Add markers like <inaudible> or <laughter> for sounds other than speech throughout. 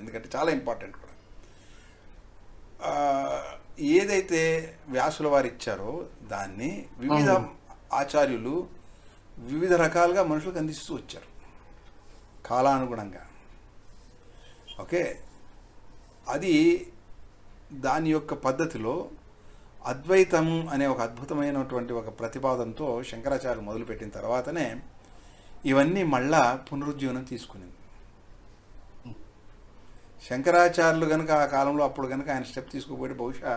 ఎందుకంటే చాలా ఇంపార్టెంట్ కూడా. ఏదైతే వ్యాసుల వారు ఇచ్చారో దాన్ని వివిధ ఆచార్యులు వివిధ రకాలుగా మనుషులకు అందిస్తూ వచ్చారు. కాలానుగుణంగా. ఓకే? అది దాని యొక్క పద్ధతిలో అద్వైతం అనే ఒక అద్భుతమైనటువంటి ఒక ప్రతిపాదనతో శంకరాచార్యులు మొదలుపెట్టిన తర్వాతనే ఇవన్నీ మళ్ళా పునరుజ్జీవనం తీసుకునింది. శంకరాచార్యులు కనుక ఆ కాలంలో అప్పుడు కనుక ఆయన స్టెప్ తీసుకోపోతే బహుశా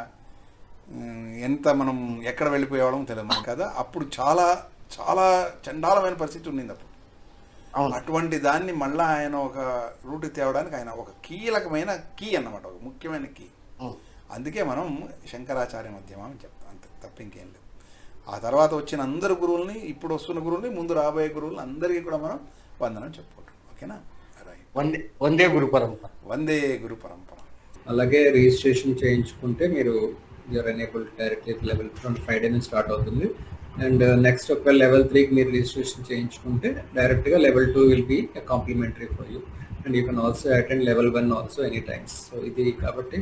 ఎంత మనం ఎక్కడ వెళ్ళిపోయేవాళ్ళం తెలియదు కదా అప్పుడు చాలా చాలా చండాలమైన పరిస్థితి ఉండింది అప్పుడు. అవును. అటువంటి దాన్ని మళ్ళా ఆయన ఒక రూట్ తేవడానికి ఆయన ఒక కీలకమైన కీ అన్నమాట ఒక ముఖ్యమైన కీ. అందుకే మనం శంకరాచార్య మధ్యమం అని చెప్తాం అంతే తప్ప ఇంకేం లేదు. ఆ తర్వాత వచ్చిన అందరు గురువుల్ని ఇప్పుడు వస్తున్న గురువుల్ని ముందు రాబోయే గురువుల్ని అందరికీ కూడా మనం వందనం చెప్పుకుంటాం ఓకేనా? వందే వందే గురు పరంపర. వందే గురు పరంపర. అలాగే రిజిస్ట్రేషన్ చేయించుకుంటే మీరు you're enable directly level from Friday నుంచి స్టార్ట్ అవుతుంది. అండ్ నెక్స్ట్ ఒకవేళ లెవెల్ త్రీకి మీరు రిజిస్ట్రేషన్ చేయించుకుంటే డైరెక్ట్గా level two will be complimentary for you and you can also attend level one also any times so ఇది కాబట్టి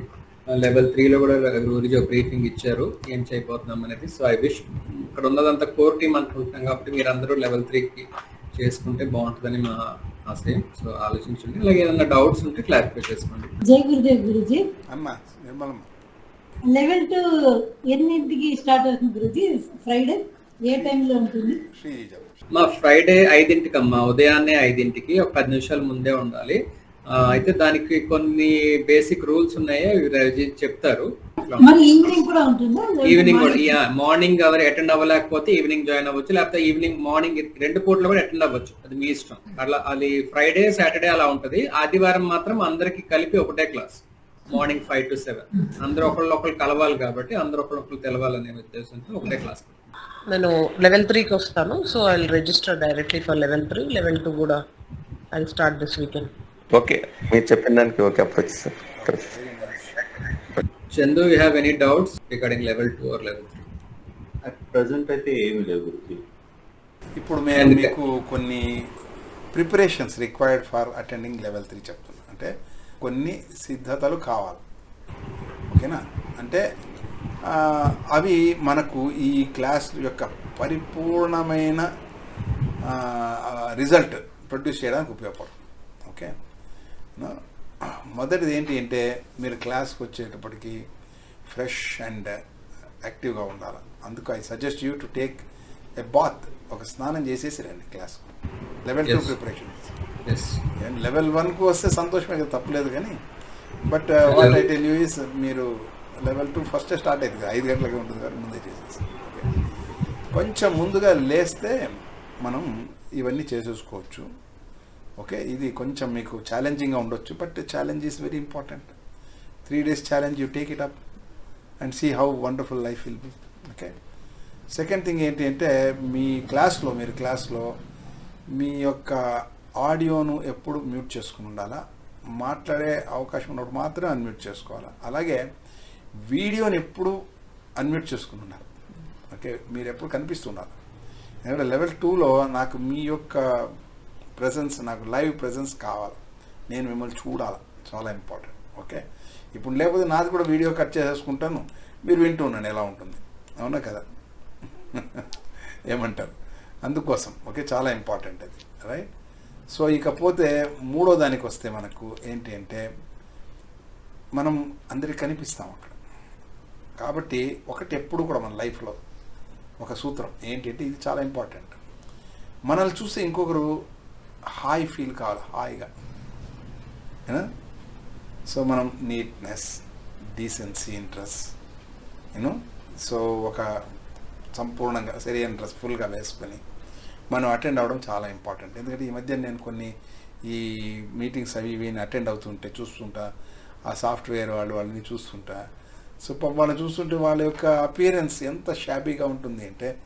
లెవెల్ త్రీలో కూడా గురించి ఒక బ్రీఫింగ్ ఇచ్చారు. ఏం చేయబోతున్నాం అనేది. సో ఐ విష్ ఇక్కడ ఉన్నదంతా కోర్ టీమ్ అనుకుంటున్నాం కాబట్టి మీరు అందరూ లెవెల్ త్రీకి చేసుకుంటే బాగుంటుందని మా ఆశయం సో ఆలోచించండి. అలాగే ఏదైనా డౌట్స్ ఉంటే క్లారిఫై చేసుకోండి. జై గురుదేవ్ గురుజీ. అమ్మ నిర్మలమ్మ. లెవెల్ టు ఎన్నింటికి స్టార్ట్ అవుతుంది గురుజీ? ఫ్రైడే ఏ టైంలో ఉంటుంది? మా ఫ్రైడే ఐదింటికి అమ్మా ఉదయాన్నే ఐదింటికి ఒక పది నిమిషాల ముందే ఉండాలి. ఆ, అయితే దానికి కొన్ని బేసిక్ రూల్స్ ఉన్నాయి? అవి చెప్తారు. మరి ఈవినింగ్ కూడా ఉంటుందా? ఈవినింగ్ కూడా మార్నింగ్? ఎవరు అటెండ్ అవ్వలేకపోతే ఈవినింగ్ జాయిన్ అవ్వచ్చు. లేకపోతే ఈవినింగ్ మార్నింగ్ రెండు పూట్ల కూడా అటెండ్ అవ్వచ్చు. అది మీ ఇష్టం. అట్లా అది ఫ్రైడే సాటర్డే అలా ఉంటది. ఆదివారం మాత్రం అందరికి కలిపి ఒకటే class. Morning five to seven. అందరూ ఒకళ్ళు ఒకళ్ళు కలవాలి కాబట్టి అందరూ ఒకళ్ళు ఒకళ్ళు తెలవాలనే ఉద్దేశంతో ఒకటే క్లాస్ నేను లెవెల్ త్రీకి వస్తాను. So I register directly for level three. Level two కూడా I start this weekend. Okay మీరు చెప్పిన దానికి okay approach sir. Chandu you have any doubts regarding level two or level three at present అయితే ఏమి లేవు గురుజీ. ఇప్పుడు మేము. మీకు కొన్ని preparations required for attending level three చెప్తున్నాం. అంటే కొన్ని సిద్ధతలు కావాలి. ఓకేనా? అంటే అవి మనకు ఈ క్లాస్ యొక్క పరిపూర్ణమైన రిజల్ట్ ప్రొడ్యూస్ చేయడానికి ఉపయోగపడుతుంది. ఓకే? మొదటిది ఏంటి అంటే మీరు క్లాస్కి వచ్చేటప్పటికి ఫ్రెష్ అండ్ యాక్టివ్గా ఉండాలి. అందుకు I suggest you to take a bath ఒక స్నానం చేసేసి రండి class level two. Preparation. Level వన్కు వస్తే సంతోషమే కదా తప్పలేదు కానీ. But what I tell you is మీరు లెవెల్ టూ ఫస్ట్ స్టార్ట్ అవుతుంది ఐదు గంటలకి ఉంటుంది కాబట్టి ముందే చేసేసి. ఓకే కొంచెం ముందుగా లేస్తే మనం ఇవన్నీ చేసేసుకోవచ్చు. ఓకే? ఇది కొంచెం మీకు ఛాలెంజింగ్గా ఉండొచ్చు but challenge is very important three days challenge you take it up and see how wonderful life will be okay second thing ఏంటి అంటే మీ క్లాస్లో మీరు క్లాస్లో మీ యొక్క ఆడియోను ఎప్పుడు మ్యూట్ చేసుకుని ఉండాలా? మాట్లాడే అవకాశం ఉన్నప్పుడు మాత్రమే అన్మ్యూట్ చేసుకోవాలా? అలాగే వీడియోని ఎప్పుడు అన్మ్యూట్ చేసుకుని ఉండాలి ఓకే? మీరు ఎప్పుడు కనిపిస్తున్నారు ఎందుకంటే లెవెల్ టూలో నాకు మీ యొక్క ప్రజెన్స్ నాకు లైవ్ ప్రజెన్స్ కావాలి. నేను మిమ్మల్ని చూడాలి. చాలా ఇంపార్టెంట్ ఓకే ఇప్పుడు లేకపోతే నాది కూడా వీడియో కట్ చేసేసుకుంటాను. మీరు వింటూ ఉండండి ఎలా ఉంటుంది. అవునా కదా? <laughs> ఏమంటారు? అందుకోసం. ఓకే చాలా ఇంపార్టెంట్ అది. రైట్ సో ఇకపోతే మూడో దానికి వస్తే మనకు ఏంటి అంటే మనం అందరికి కనిపిస్తాం అక్కడ. కాబట్టి ఒకటి ఎప్పుడు కూడా మన లైఫ్లో ఒక సూత్రం. ఏంటంటే ఇది చాలా ఇంపార్టెంట్ మనల్ని చూస్తే ఇంకొకరు హాయ్ ఫీల్ కావాలి హాయిగా. సో మనం neatness decency interest you know? So ఒక సంపూర్ణంగా సరైన డ్రెస్ ఫుల్గా వేసుకొని మనం అటెండ్ అవ్వడం చాలా ఇంపార్టెంట్. ఎందుకంటే ఈ మధ్య నేను కొన్ని ఈ మీటింగ్స్ అవి ఇవి అటెండ్ అవుతుంటే చూస్తుంటా ఆ సాఫ్ట్వేర్ వాళ్ళు వాళ్ళని చూస్తుంటా. సో వాళ్ళని చూస్తుంటే వాళ్ళ యొక్క అపియరెన్స్ ఎంత షాబీగా ఉంటుంది అంటే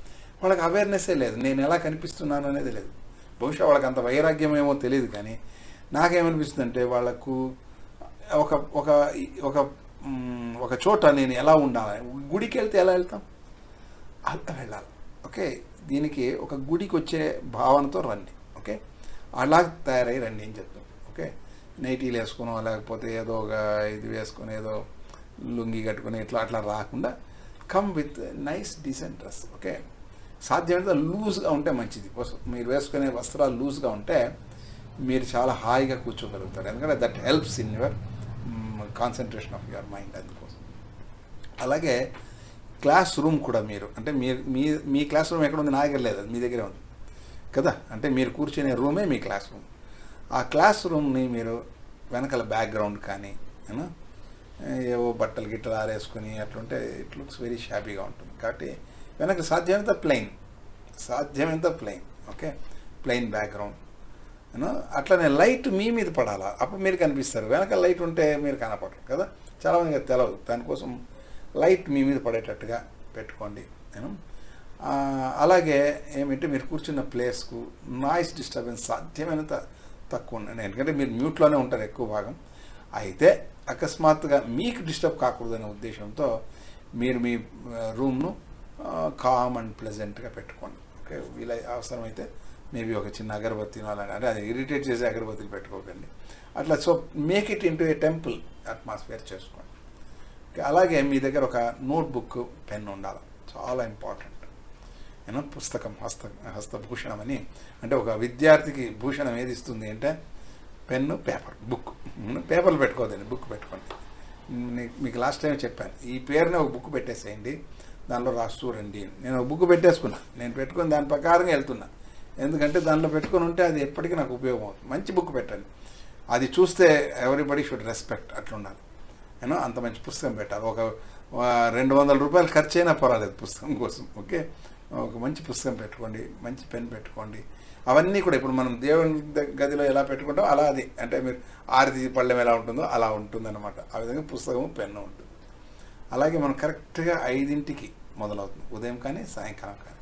వాళ్ళకి అవేర్నెస్సే లేదు. నేను ఎలా కనిపిస్తున్నాను అనేది లేదు. బహుశా వాళ్ళకి అంత వైరాగ్యం ఏమో తెలియదు కానీ నాకేమనిపిస్తుందంటే వాళ్ళకు ఒక ఒక ఒక ఒక చోట నేను ఎలా ఉండాలి? గుడికి వెళ్తే ఎలా వెళ్తాం? అలా వెళ్ళాలి. ఓకే? దీనికి ఒక గుడికి వచ్చే భావనతో రండి. ఓకే? అలా తయారై రండి అని చెప్తాం. ఓకే? నైటీలు వేసుకునో లేకపోతే ఏదో ఒక ఇది వేసుకొని ఏదో లుంగి కట్టుకుని ఇట్లా అట్లా రాకుండా come with nice decent dress okay? సాధ్యమైనంత లూజ్గా ఉంటే మంచిది. మీరు వేసుకునే వస్త్రాలు లూజ్గా ఉంటే మీరు చాలా హాయిగా కూర్చోగలుగుతారు. ఎందుకంటే that helps in your concentration of your mind అందుకోసం. అలాగే క్లాస్ రూమ్ కూడా మీరు అంటే మీరు మీ మీ క్లాస్ రూమ్ ఎక్కడ ఉంది? నా దగ్గర లేదు? మీ దగ్గరే ఉంది. కదా? అంటే మీరు కూర్చునే రూమే మీ క్లాస్ రూమ్. ఆ క్లాస్ రూమ్ని మీరు వెనకాల బ్యాక్గ్రౌండ్ కానీ ఏవో బట్టలు గిట్టలు ఆరేసుకుని అట్లుంటే ఇట్ లుక్స్ వెరీ షాపీగా ఉంటుంది. కాబట్టి వెనక సాధ్యమైనంత ప్లెయిన్ సాధ్యమైనంత ప్లెయిన్ ఓకే ప్లెయిన్ బ్యాక్గ్రౌండ్ అట్లనే లైట్ మీ మీద పడాలా? అప్పుడు మీరు కనిపిస్తారు. వెనక లైట్ ఉంటే మీరు కనపడరు కదా? చాలామందికి తెలవదు. దానికోసం లైట్ మీ మీద పడేటట్టుగా పెట్టుకోండి నేను అలాగే ఏమిటంటే మీరు కూర్చున్న ప్లేస్కు నాయిస్ డిస్టర్బెన్స్ సాధ్యమైనంత తక్కువ ఉండండి. ఎందుకంటే మీరు మ్యూట్లోనే ఉంటారు ఎక్కువ భాగం. అయితే అకస్మాత్తుగా మీకు డిస్టర్బ్ కాకూడదనే ఉద్దేశంతో మీరు మీ రూమ్ను కామ్ అండ్ ప్లెజెంట్గా పెట్టుకోండి. ఓకే వీళ్ళ అవసరమైతే మేబీ ఒక చిన్న అగరబత్తినో అలాంటి అంటే అది ఇరిటేట్ చేసే అగరబత్తిని పెట్టుకోకండి. అట్లా so make it into a temple atmosphere చేసుకోండి. అలాగే మీ దగ్గర ఒక నోట్బుక్ పెన్ ఉండాలి. చాలా ఇంపార్టెంట్ ఏమో పుస్తకం హస్త హస్తభూషణం అని. అంటే ఒక విద్యార్థికి భూషణం ఏది ఇస్తుంది అంటే పెన్ను పేపర్ బుక్ పేపర్లు పెట్టుకోదండి బుక్ పెట్టుకోండి. మీకు లాస్ట్ టైం చెప్పాను. ఈ పేరునే ఒక బుక్ పెట్టేసేయండి. దానిలో రాస్తూ రండి నేను ఒక బుక్ పెట్టేసుకున్నా. నేను పెట్టుకుని దాని ప్రకారంగా వెళ్తున్నా. ఎందుకంటే దానిలో పెట్టుకొని ఉంటే అది ఎప్పటికీ నాకు ఉపయోగం అవుతుంది. మంచి బుక్ పెట్టండి. అది చూస్తే ఎవ్రీబడి షుడ్ రెస్పెక్ట్ అట్లుండాలి. నేను అంత మంచి పుస్తకం పెట్టాలి. ఒక రెండు వందల రూపాయలు ఖర్చు అయినా పర్వాలేదు పుస్తకం కోసం. ఓకే? ఒక మంచి పుస్తకం పెట్టుకోండి. మంచి పెన్ పెట్టుకోండి. అవన్నీ కూడా ఇప్పుడు మనం దేవుని గదిలో ఎలా పెట్టుకుంటాం అలా అది. అంటే మీరు ఆరతి పళ్ళెం ఎలా ఉంటుందో అలా ఉంటుందన్నమాట. ఆ విధంగా పుస్తకము పెన్ను ఉంటుంది. అలాగే మనం కరెక్ట్గా ఐదింటికి మొదలవుతుంది. ఉదయం కానీ సాయంకాలం కానీ.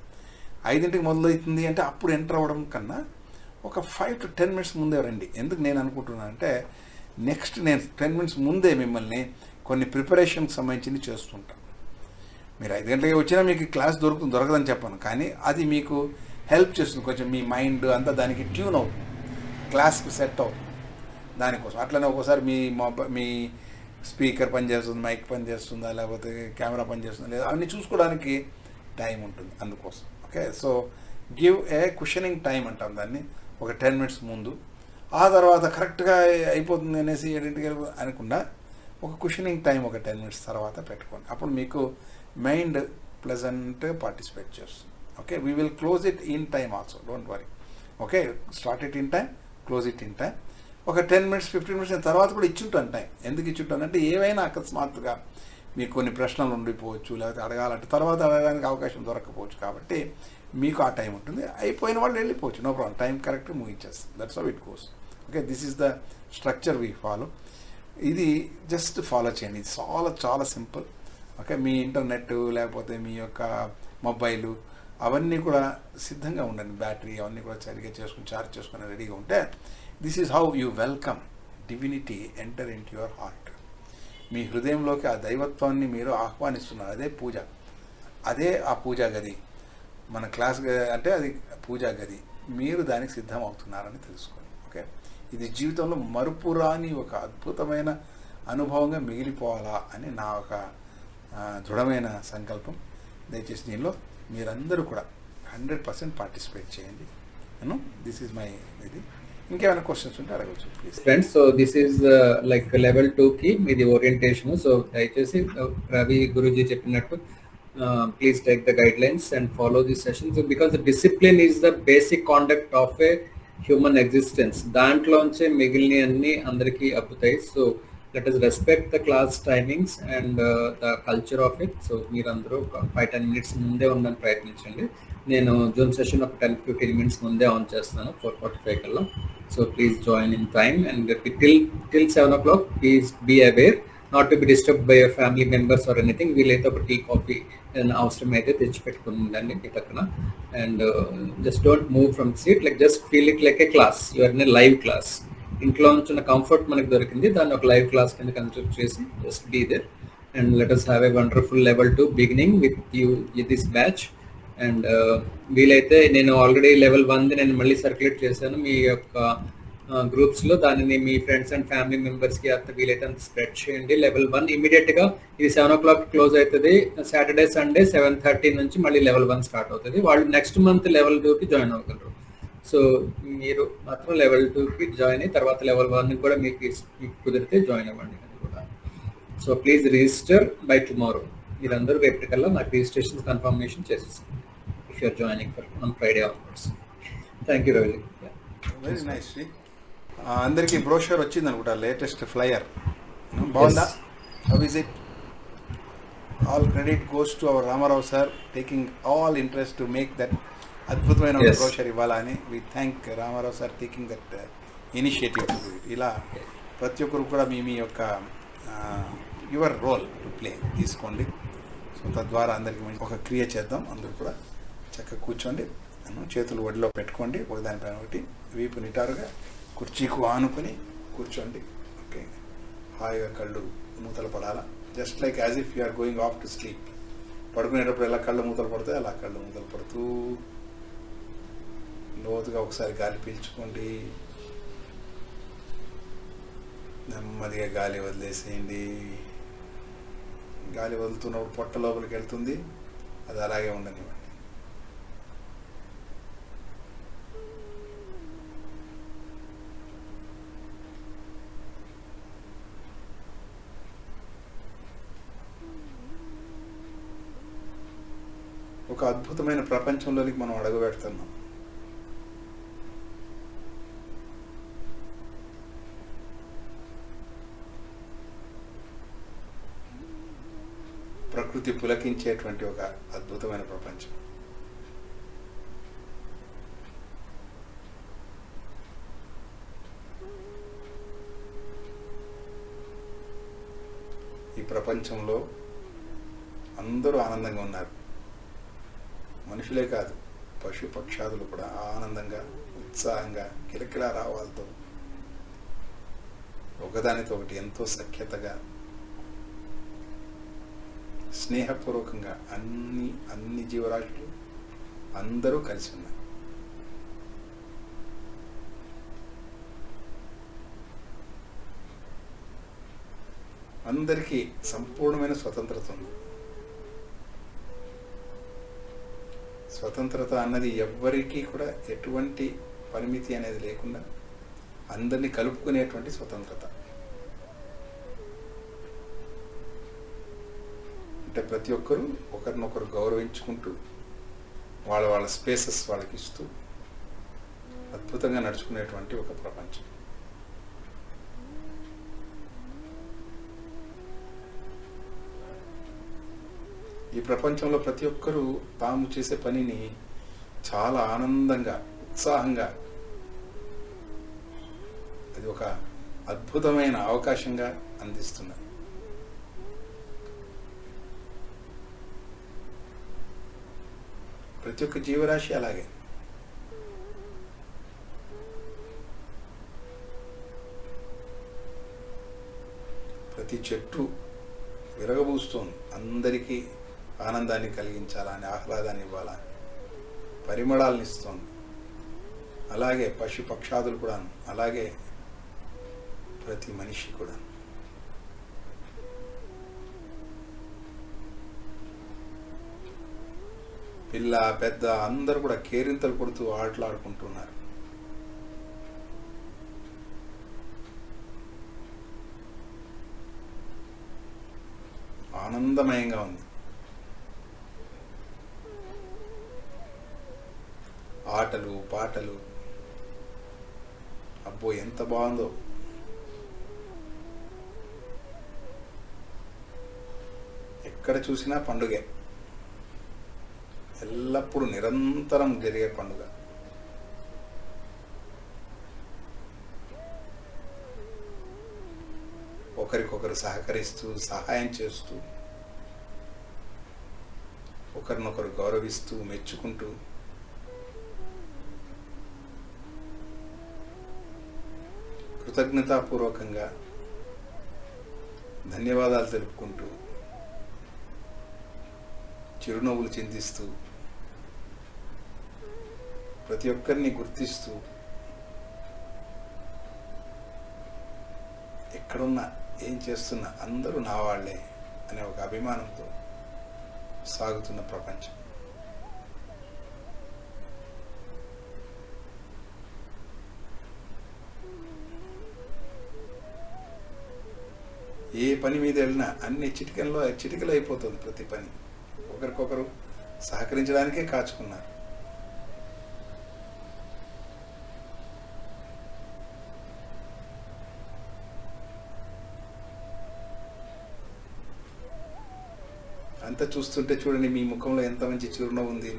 ఐదింటికి మొదలవుతుంది అంటే అప్పుడు ఎంటర్ అవ్వడం కన్నా ఒక ఫైవ్ టు టెన్ మినిట్స్ ముందే రండి. ఎందుకు నేను అనుకుంటున్నాను అంటే నెక్స్ట్ నేను టెన్ మినిట్స్ ముందే మిమ్మల్ని కొన్ని ప్రిపరేషన్కి సంబంధించింది చేస్తుంటాను. మీరు ఐదు గంటలకి వచ్చినా మీకు క్లాస్ దొరుకుతుంది దొరకదని చెప్పాను. కానీ అది మీకు హెల్ప్ చేస్తుంది. కొంచెం మీ మైండ్ అంతా దానికి ట్యూన్ అవుతుంది. క్లాస్కి సెట్ అవుతుంది. దానికోసం. అట్లనే ఒక్కోసారి మీ మొబైల్ మీ స్పీకర్ పనిచేస్తుంది మైక్ పనిచేస్తుందా లేకపోతే కెమెరా పనిచేస్తుందా లేదా అవన్నీ చూసుకోవడానికి టైం ఉంటుంది అందుకోసం. Okay? So give a questioning time అంటాం దాన్ని ఒక టెన్ మినిట్స్ ముందు. ఆ తర్వాత కరెక్ట్గా అయిపోతుంది అనేసి ఏడింటికి అనుకున్నా అనకుండా ఒక క్వశ్చనింగ్ టైం ఒక టెన్ మినిట్స్ తర్వాత పెట్టుకోండి. అప్పుడు మీకు మైండ్ ప్లెజెంట్ పార్టిసిపేట్ చేస్తుంది. Okay? We will close it in time also don't worry okay? Start it in time close it in time ఒక టెన్ మినిట్స్ ఫిఫ్టీన్ మినిట్స్ తర్వాత కూడా ఇచ్చుంటాను టైం. ఎందుకు ఇచ్చుంటాను? అంటే ఏవైనా అకస్మాత్తుగా మీకు కొన్ని ప్రశ్నలు ఉండిపోవచ్చు లేకపోతే అడగాలంటే తర్వాత అడగడానికి అవకాశం దొరకకపోవచ్చు కాబట్టి మీకు ఆ టైం ఉంటుంది. అయిపోయిన వాళ్ళు వెళ్ళిపోవచ్చు. No problem. Time correct ముగించేస్తుంది that's of it course okay this is the structure we follow ఇది జస్ట్ ఫాలో చేయండి. ఇది చాలా చాలా సింపుల్ ఓకే మీ ఇంటర్నెట్ లేకపోతే మీ యొక్క మొబైలు అవన్నీ కూడా సిద్ధంగా ఉండండి. బ్యాటరీ అవన్నీ కూడా సరిగ్గా చేసుకుని చార్జ్ చేసుకుని రెడీగా ఉంటే this is how you welcome divinity enter in your heart మీ హృదయంలోకి ఆ దైవత్వాన్ని మీరు ఆహ్వానిస్తున్నారు. అదే పూజ. అదే ఆ పూజా గది. మన క్లాస్ అంటే అది పూజా గది. మీరు దానికి సిద్ధం అవుతున్నారని తెలుసుకోండి. ఓకే? ఇది జీవితంలో మరుపురాని ఒక అద్భుతమైన అనుభవంగా మిగిలిపోవాలా అని నా ఒక దృఢమైన సంకల్పం. దయచేసి దీనిలో మీరందరూ కూడా హండ్రెడ్ పర్సెంట్ పార్టిసిపేట్ చేయండి. నేను దిస్ ఈజ్ మై ఇది. ఇంకేమైనా క్వశ్చన్స్ ఉంటే అడగచ్చు please friends so this is like level two కి మీది ఓరియంటేషన్ సో దయచేసి రవి గురూజీ చెప్పినట్టు please take the guidelines and follow the sessions because discipline is the basic conduct of a human existence దాంట్లోంచే మిగిలిన అన్ని అందరికీ అబ్బుతాయి. So let us respect the class timings and the culture of it so మీరందరూ five ten minutes ముందే ఉండడానికి ప్రయత్నించండి. నేను Zoom session ఒక ten fifteen minutes ముందే ఆన్ చేస్తాను. ఫోర్ ఫార్టీ ఫైవ్ కల్లా. So please join in time and till till seven o'clock please be aware not to be disturb by your family members or anything వీలైతే ఒక tea coffee ఏదైనా అవసరం అయితే తెచ్చిపెట్టుకుని ఉండండి మీ పక్కన. And just don't move from seat like just feel it like a class you're in live class ఇంట్లో ఉన్న కంఫర్ట్ మనకు దొరికింది. దాన్ని ఒక లైవ్ క్లాస్ కింద కన్సిడర్ చేసి just be there and let us have a wonderful level two beginning with you this batch and uh, వీలైతే నేను ఆల్రెడీ లెవెల్ వన్ది నేను మళ్ళీ సర్క్యులేట్ చేశాను. మీ యొక్క uh, గ్రూప్స్లో దానిని మీ ఫ్రెండ్స్ అండ్ ఫ్యామిలీ మెంబర్స్కి అంత వీలైతే అంత స్ప్రెడ్ చేయండి. లెవెల్ వన్ ఇమీడియట్గా ఇది సెవెన్ ఓ క్లాక్ క్లోజ్ అవుతుంది. సాటర్డే సండే సెవెన్ థర్టీ నుంచి మళ్ళీ లెవెల్ వన్ స్టార్ట్ అవుతుంది. వాళ్ళు నెక్స్ట్ మంత్ లెవెల్ టూకి జాయిన్ అవ్వగలరు. సో మీరు మాత్రం లెవెల్ టూకి జాయిన్ అయ్యి తర్వాత లెవెల్ వన్ కూడా మీకు మీకు కుదిరితే జాయిన్ అవ్వండి. అది కూడా. So please register by tomorrow మీరందరూ రేపటికల్లా నాకు రిజిస్ట్రేషన్ కన్ఫర్మేషన్ చేసేసుకోండి if you're joining for on Friday onwards thank you Ravi very nice అందరికీ బ్రోషర్ వచ్చింది అనుకుంటా లేటెస్ట్ ఫ్లయర్ బాగుందా? How is it all credit goes to our Ramarao sir taking all interest to make that అద్భుతమైన. Brochure ఇవ్వాలని we thank Ramarao sir taking that initiative ఇలా ప్రతి ఒక్కరు కూడా మీ మీ యొక్క యువర్ రోల్ టు ప్లే తీసుకోండి. తద్వారా అందరికీ మంచి ఒక క్రియ చేద్దాం. అందరూ కూడా చక్కగా కూర్చోండి. చేతులు ఒడిలో పెట్టుకోండి. ఒకదానిపైన ఒకటి. వీపు నిటారుగా కుర్చీకు ఆనుకొని కూర్చోండి. ఓకే. హాయిగా కళ్ళు మూతలు పడాలా? Just like as if you are going off to sleep పడుకునేటప్పుడు ఎలా కళ్ళు మూతలు పడతాయి అలా కళ్ళు మూతలు పడుతూ లోతుగా ఒకసారి గాలి పీల్చుకోండి. నెమ్మదిగా గాలి వదిలేసేయండి. గాలి వదులుతున్నప్పుడు పొట్ట లోపలికి వెళ్తుంది. అది అలాగే ఉండనివ్వండి. ఒక అద్భుతమైన ప్రపంచంలోనికి మనం అడుగు పెడుతున్నాం. ప్రకృతి పులకించేటువంటి ఒక అద్భుతమైన ప్రపంచం. ఈ ప్రపంచంలో అందరూ ఆనందంగా ఉన్నారు. మనుషులే కాదు పశు పక్షాదులు కూడా ఆనందంగా ఉత్సాహంగా కిలకిలా రావాలతో ఒకదానితో ఒకటి ఎంతో సఖ్యతగా స్నేహపూర్వకంగా అన్ని అన్ని జీవరాశులు అందరూ కలిసి ఉన్నారు. అందరికీ సంపూర్ణమైన స్వతంత్రత ఉంది. స్వతంత్రత అన్నది ఎవ్వరికీ కూడా ఎటువంటి పరిమితి అనేది లేకుండా అందరినీ కలుపుకునేటువంటి స్వతంత్రత. అంటే ప్రతి ఒక్కరూ ఒకరినొకరు గౌరవించుకుంటూ వాళ్ళ వాళ్ళ స్పేసెస్ వాళ్ళకి ఇస్తూ అద్భుతంగా నడుచుకునేటువంటి ఒక ప్రపంచం. ఈ ప్రపంచంలో ప్రతి ఒక్కరూ తాము చేసే పనిని చాలా ఆనందంగా ఉత్సాహంగా అది ఒక అద్భుతమైన అవకాశంగా అందిస్తున్నారు. ప్రతి ఒక్క జీవరాశి అలాగే. ప్రతి చెట్టు విరగబూస్తోంది. అందరికీ ఆనందాన్ని కలిగించాలని ఆహ్లాదాన్ని ఇవ్వాలని పరిమళాలను ఇస్తోంది. అలాగే పశు పక్షాదులు కూడా అలాగే ప్రతి మనిషి కూడా పిల్ల పెద్ద అందరూ కూడా కేరింతలు కొడుతూ ఆటలాడుకుంటున్నారు. ఆనందమయంగా ఉంది. ఆటలు పాటలు అబ్బో ఎంత బాగుందో. ఎక్కడ చూసినా పండుగే. ఎల్లప్పుడూ నిరంతరం జరిగే పండుగ. ఒకరికొకరు సహకరిస్తూ సహాయం చేస్తూ ఒకరినొకరు గౌరవిస్తూ మెచ్చుకుంటూ కృతజ్ఞతాపూర్వకంగా ధన్యవాదాలు తెలుపుకుంటూ చిరునవ్వులు చిందిస్తూ ప్రతి ఒక్కరిని గుర్తిస్తూ ఎక్కడున్నా ఏం చేస్తున్నా అందరూ నా వాళ్ళే అనే ఒక అభిమానంతో సాగుతున్న ప్రపంచం. ఏ పని మీద వెళ్ళినా అన్ని చిటికల్లో చిటికలు అయిపోతుంది ప్రతి పని. ఒకరికొకరు సహకరించడానికే కాచుకున్నారు. చూస్తుంటే చూడండి మీ ముఖంలో ఎంత మంచి చిరునవ్వు ఉంది.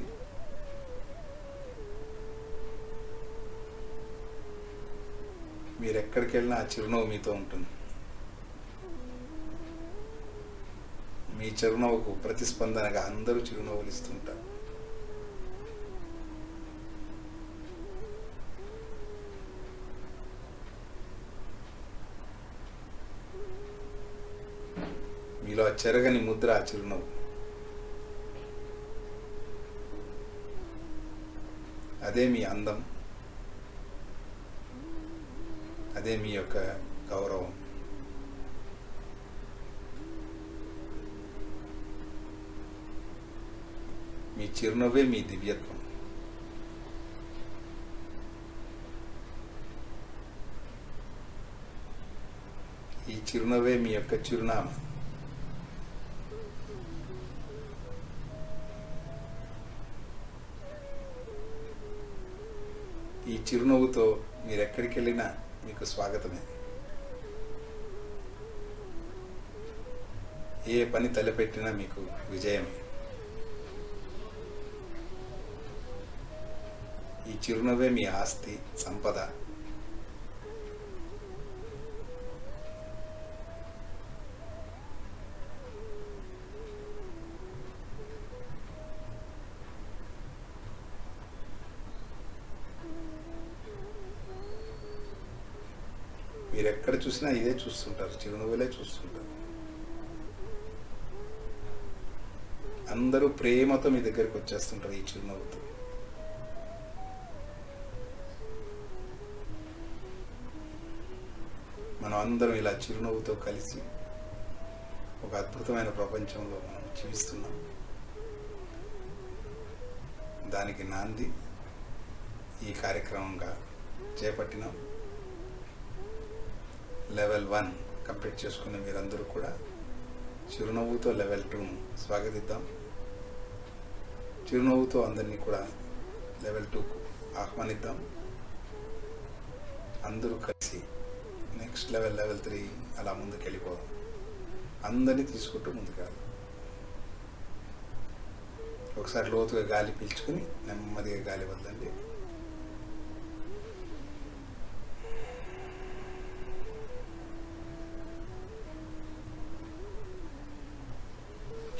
మీరు ఎక్కడికి వెళ్ళినా ఆ చిరునవ్వు మీతో ఉంటుంది. మీ చిరునవ్వుకు ప్రతిస్పందనగా అందరూ చిరునవ్వులు ఇస్తుంటారు. మీలో ఆ చెరగని ముద్ర ఆ చిరునవ్వు. అదే మీ అందం. అదే మీ యొక్క గౌరవం. మీ చిరునవ్వే మీ దివ్యత్వం. ఈ చిరునవ్వే మీ యొక్క చిరునామా. ఈ చిరునవ్వుతో మీరు ఎక్కడికి వెళ్ళినా మీకు స్వాగతమే. ఏ పని తలపెట్టినా మీకు విజయమే. ఈ చిరునవ్వే మీ ఆస్తి సంపద. మీరు ఎక్కడ చూసినా ఇదే చూస్తుంటారు. చిరునవ్వులే చూస్తుంటారు. అందరూ ప్రేమతో మీ దగ్గరికి వచ్చేస్తుంటారు ఈ చిరునవ్వుతో. మనం అందరం ఇలా చిరునవ్వుతో కలిసి ఒక అద్భుతమైన ప్రపంచంలో మనం జీవిస్తున్నాం. దానికి నాంది ఈ కార్యక్రమంగా చేపట్టినాం. లెవెల్ వన్ కంప్లీట్ చేసుకున్న మీరందరూ కూడా చిరునవ్వుతో లెవెల్ టూను స్వాగతిద్దాం. చిరునవ్వుతో అందరినీ కూడా లెవెల్ టూకు ఆహ్వానిద్దాం. అందరూ కలిసి నెక్స్ట్ లెవెల్ లెవెల్ త్రీ అలా ముందుకు వెళ్ళిపోదాం అందరినీ తీసుకుంటూ ముందుకెళ్ళాలి. ఒకసారి లోతుగా గాలి పీల్చుకుని నెమ్మదిగా గాలి వదలండి.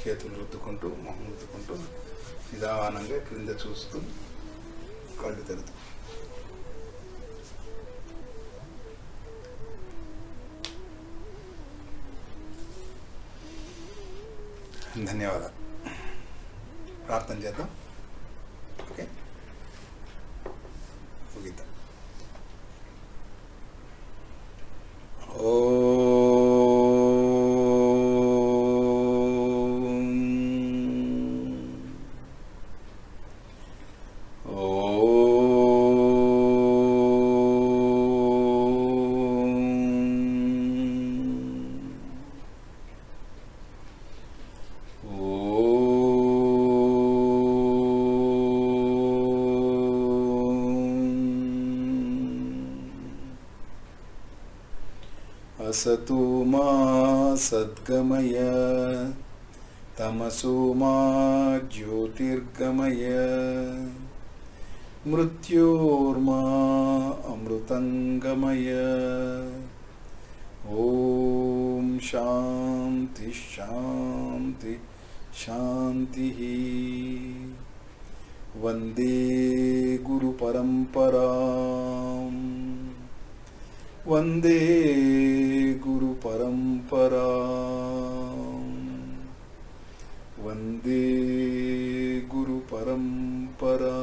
చేతులు రుద్దుకుంటూ మొహం రుద్దుకుంటూ నిదానంగా క్రింద చూస్తూ కళ్ళు తెరుతూ. ధన్యవాదాలు. ప్రార్థన చేద్దాం. असतु मा सद्गमय। तमसो मा ज्योतिर्गमय। मृत्योर्मा अमृतङ्गमय। ॐ शान्ति शान्ति शान्तिः। वन्दे गुरुपरम्पराम् वन्दे गुरुपरम्परा वन्दे गुरुपरम्परा